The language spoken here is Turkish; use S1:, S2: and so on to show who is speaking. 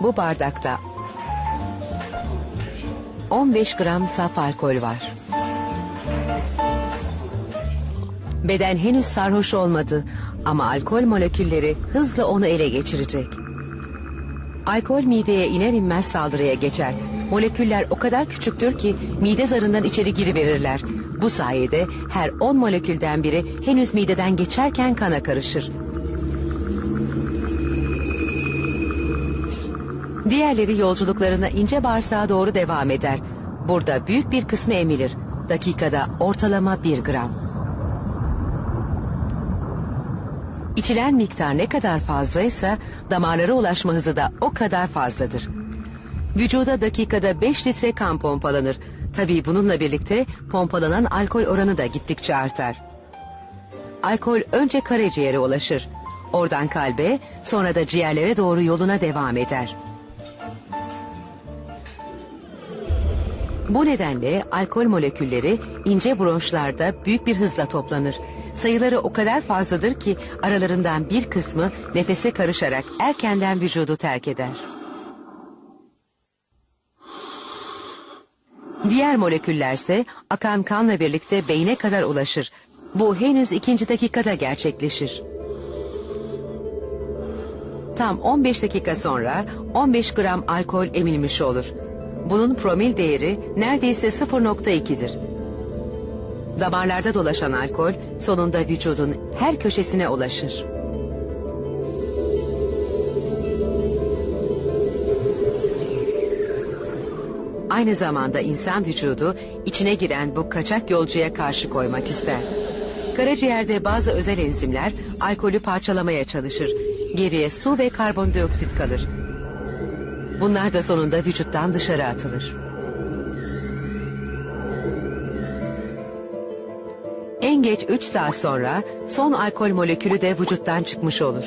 S1: Bu bardakta 15 gram saf alkol var. Beden henüz sarhoş olmadı ama alkol molekülleri hızla onu ele geçirecek. Alkol mideye iner inmez saldırıya geçer. Moleküller o kadar küçüktür ki mide zarından içeri giriverirler. Bu sayede her 10 molekülden biri henüz mideden geçerken kana karışır. Diğerleri yolculuklarına ince bağırsağa doğru devam eder. Burada büyük bir kısmı emilir. Dakikada ortalama 1 gram. İçilen miktar ne kadar fazlaysa damarlara ulaşma hızı da o kadar fazladır. Vücuda dakikada 5 litre kan pompalanır. Tabii bununla birlikte pompalanan alkol oranı da gittikçe artar. Alkol önce karaciğere ulaşır. Oradan kalbe, sonra da ciğerlere doğru yoluna devam eder. Bu nedenle alkol molekülleri ince bronşlarda büyük bir hızla toplanır. Sayıları o kadar fazladır ki aralarından bir kısmı nefese karışarak erkenden vücudu terk eder. Diğer moleküllerse akan kanla birlikte beyne kadar ulaşır. Bu henüz ikinci dakikada gerçekleşir. Tam 15 dakika sonra 15 gram alkol emilmiş olur. Bunun promil değeri neredeyse 0.2'dir. Damarlarda dolaşan alkol sonunda vücudun her köşesine ulaşır. Aynı zamanda insan vücudu içine giren bu kaçak yolcuya karşı koymak ister. Karaciğerde bazı özel enzimler alkolü parçalamaya çalışır. Geriye su ve karbondioksit kalır. Bunlar da sonunda vücuttan dışarı atılır. En geç 3 saat sonra son alkol molekülü de vücuttan çıkmış olur.